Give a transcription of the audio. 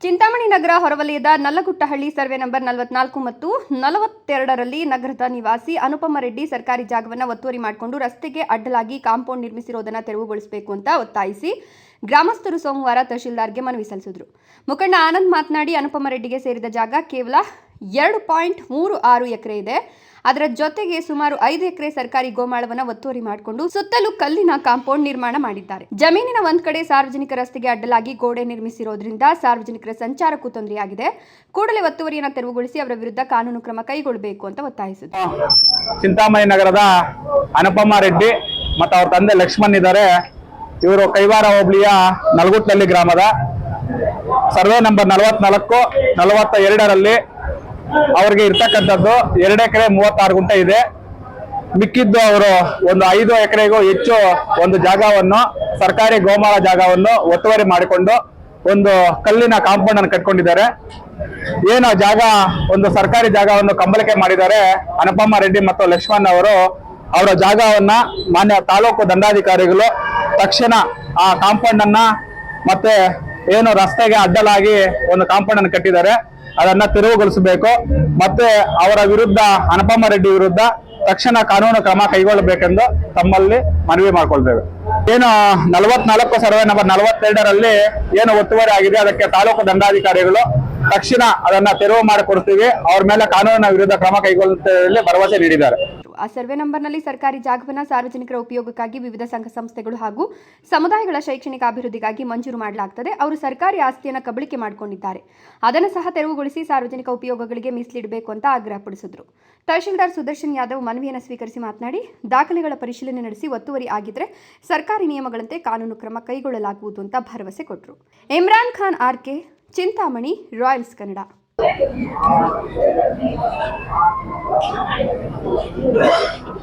ಚಿಂತಾಮಣಿ ನಗರ ಹೊರವಲಯದ ನಲ್ಲಗುಟ್ಟಹಳ್ಳಿ survey number ನಲವತ್ನಾಲ್ಕು ಮತ್ತು ನಲವತ್ತೆರಡರಲ್ಲಿ ನಗರದ ನಿವಾಸಿ ಅನುಪಮ ರೆಡ್ಡಿ ಸರ್ಕಾರಿ ಜಾಗವನ್ನು ಒತ್ತುವರಿ ಮಾಡಿಕೊಂಡು ರಸ್ತೆಗೆ ಅಡ್ಡಲಾಗಿ ಕಾಂಪೌಂಡ್ ನಿರ್ಮಿಸಿರೋದನ್ನು ತೆರವುಗೊಳಿಸಬೇಕು ಅಂತ ಒತ್ತಾಯಿಸಿ ಗ್ರಾಮಸ್ಥರು ಸೋಮವಾರ ತಹಶೀಲ್ದಾರ್ಗೆ ಮನವಿ ಸಲ್ಲಿಸಿದರು. ಮುಖಂಡ ಆನಂದ್ ಮಾತನಾಡಿ ಅನುಪಮ ರೆಡ್ಡಿಗೆ ಸೇರಿದ ಜಾಗ ಕೇವಲ ಎರಡು ಪಾಯಿಂಟ್ ಮೂರು ಆರು ಎಕರೆ ಇದೆ. ಅದರ ಜೊತೆಗೆ ಸುಮಾರು ಐದು ಎಕರೆ ಸರ್ಕಾರಿ ಗೋಮಾಳವನ್ನ ಒತ್ತುವರಿ ಮಾಡಿಕೊಂಡು ಸುತ್ತಲೂ ಕಲ್ಲಿನ ಕಾಂಪೌಂಡ್ ನಿರ್ಮಾಣ ಮಾಡಿದ್ದಾರೆ. ಜಮೀನಿನ ಒಂದ್ ಕಡೆ ಸಾರ್ವಜನಿಕ ರಸ್ತೆಗೆ ಅಡ್ಡಲಾಗಿ ಗೋಡೆ ನಿರ್ಮಿಸಿರೋದ್ರಿಂದ ಸಾರ್ವಜನಿಕರ ಸಂಚಾರಕ್ಕೂ ತೊಂದರೆಯಾಗಿದೆ. ಕೂಡಲೇ ಒತ್ತುವರಿಯನ್ನು ತೆರವುಗೊಳಿಸಿ ಅವರ ವಿರುದ್ಧ ಕಾನೂನು ಕ್ರಮ ಕೈಗೊಳ್ಳಬೇಕು ಅಂತ ಒತ್ತಾಯಿಸಿದರು. ಚಿಂತಾಮಣಿ ನಗರದ ಅನುಪಮ ರೆಡ್ಡಿ ಮತ್ತು ಅವ್ರ ತಂದೆ ಲಕ್ಷ್ಮಣ್ ಇದ್ದಾರೆ. ಇವರು ಕೈವಾರ ಹೋಬಳಿಯ ನಲ್ಗುಟ್ಲಲ್ಲಿ ಗ್ರಾಮದ. ಸರ್ವೆ ನಂಬರ್ ನಲವತ್ನಾಲ್ಕು, ನಲವತ್ತ ಎರಡರಲ್ಲಿ ಅವ್ರಿಗೆ ಇರ್ತಕ್ಕಂಥದ್ದು ಎರಡು ಎಕರೆ ಮೂವತ್ತಾರು ಗುಂಟೆ ಇದೆ. ಮಿಕ್ಕಿದ್ದು ಅವರು ಒಂದು ಐದು ಎಕರೆಗೂ ಹೆಚ್ಚು ಒಂದು ಜಾಗವನ್ನು, ಸರ್ಕಾರಿ ಗೋಮಾಳ ಜಾಗವನ್ನು ಒತ್ತುವರಿ ಮಾಡಿಕೊಂಡು ಒಂದು ಕಲ್ಲಿನ ಕಾಂಪೌಂಡ್ ಅನ್ನು ಕಟ್ಕೊಂಡಿದ್ದಾರೆ. ಏನು ಜಾಗ ಒಂದು ಸರ್ಕಾರಿ ಜಾಗವನ್ನು ಕಂಬಳಿಕೆ ಮಾಡಿದ್ದಾರೆ ಅನುಪಮ ರೆಡ್ಡಿ ಮತ್ತು ಲಕ್ಷ್ಮಣ್ ಅವರು. ಅವರ ಜಾಗವನ್ನ ಮಾನ್ಯ ತಾಲೂಕು ದಂಡಾಧಿಕಾರಿಗಳು ತಕ್ಷಣ ಆ ಕಾಂಪೌಂಡ್ ಅನ್ನ ಮತ್ತೆ ಏನು ರಸ್ತೆಗೆ ಅಡ್ಡಲಾಗಿ ಒಂದು ಕಾಂಪೌಂಡ್ ಅನ್ನು ಕಟ್ಟಿದ್ದಾರೆ. ಅದನ್ನ ತೆರವುಗೊಳಿಸಬೇಕು. ಮತ್ತೆ ಅವರ ವಿರುದ್ಧ ಅನುಪಮ ರೆಡ್ಡಿ ವಿರುದ್ಧ ತಕ್ಷಣ ಕಾನೂನು ಕ್ರಮ ಕೈಗೊಳ್ಳಬೇಕೆಂದು ತಮ್ಮಲ್ಲಿ ಮನವಿ ಮಾಡಿಕೊಳ್ತೇವೆ. ಏನು ನಲವತ್ನಾಲ್ಕು ಸರ್ವೆ ನಂಬರ್ ನಲವತ್ತೆರಡರಲ್ಲಿ ಏನು ಒತ್ತುವರಿ ಆಗಿದೆ, ಅದಕ್ಕೆ ತಾಲೂಕು ದಂಡಾಧಿಕಾರಿಗಳು ತಕ್ಷಣ ಅದನ್ನ ತೆರವು ಮಾಡಿಕೊಡ್ತೀವಿ. ಅವ್ರ ಮೇಲೆ ಕಾನೂನಿನ ವಿರುದ್ಧ ಕ್ರಮ ಕೈಗೊಳ್ಳುತ್ತೆ ಭರವಸೆ ನೀಡಿದ್ದಾರೆ. ಆ ಸರ್ವೆ ನಂಬರ್ನಲ್ಲಿ ಸರ್ಕಾರಿ ಜಾಗವನ್ನು ಸಾರ್ವಜನಿಕರ ಉಪಯೋಗಕ್ಕಾಗಿ ವಿವಿಧ ಸಂಘ ಸಂಸ್ಥೆಗಳು ಹಾಗೂ ಸಮುದಾಯಗಳ ಶೈಕ್ಷಣಿಕ ಅಭಿವೃದ್ಧಿಗಾಗಿ ಮಂಜೂರು ಮಾಡಲಾಗ್ತದೆ. ಅವರು ಸರ್ಕಾರಿ ಆಸ್ತಿಯನ್ನು ಕಬಳಿಕೆ ಮಾಡಿಕೊಂಡಿದ್ದಾರೆ. ಅದನ್ನು ಸಹ ತೆರವುಗೊಳಿಸಿ ಸಾರ್ವಜನಿಕ ಉಪಯೋಗಗಳಿಗೆ ಮೀಸಲಿಡಬೇಕು ಅಂತ ಆಗ್ರಹಪಡಿಸಿದ್ರು ತಹಶೀಲ್ದಾರ್ ಸುದರ್ಶನ್ ಯಾದವ್ ಮನವಿಯನ್ನು ಸ್ವೀಕರಿಸಿ ಮಾತನಾಡಿ, ದಾಖಲೆಗಳ ಪರಿಶೀಲನೆ ನಡೆಸಿ ಒತ್ತುವರಿ ಆಗಿದ್ರೆ ಸರ್ಕಾರಿ ನಿಯಮಗಳಂತೆ ಕಾನೂನು ಕ್ರಮ ಕೈಗೊಳ್ಳಲಾಗುವುದು ಅಂತ ಭರವಸೆ ಕೊಟ್ಟರು Imran Khan RK Chintamani, Royals Kannada. Thank you.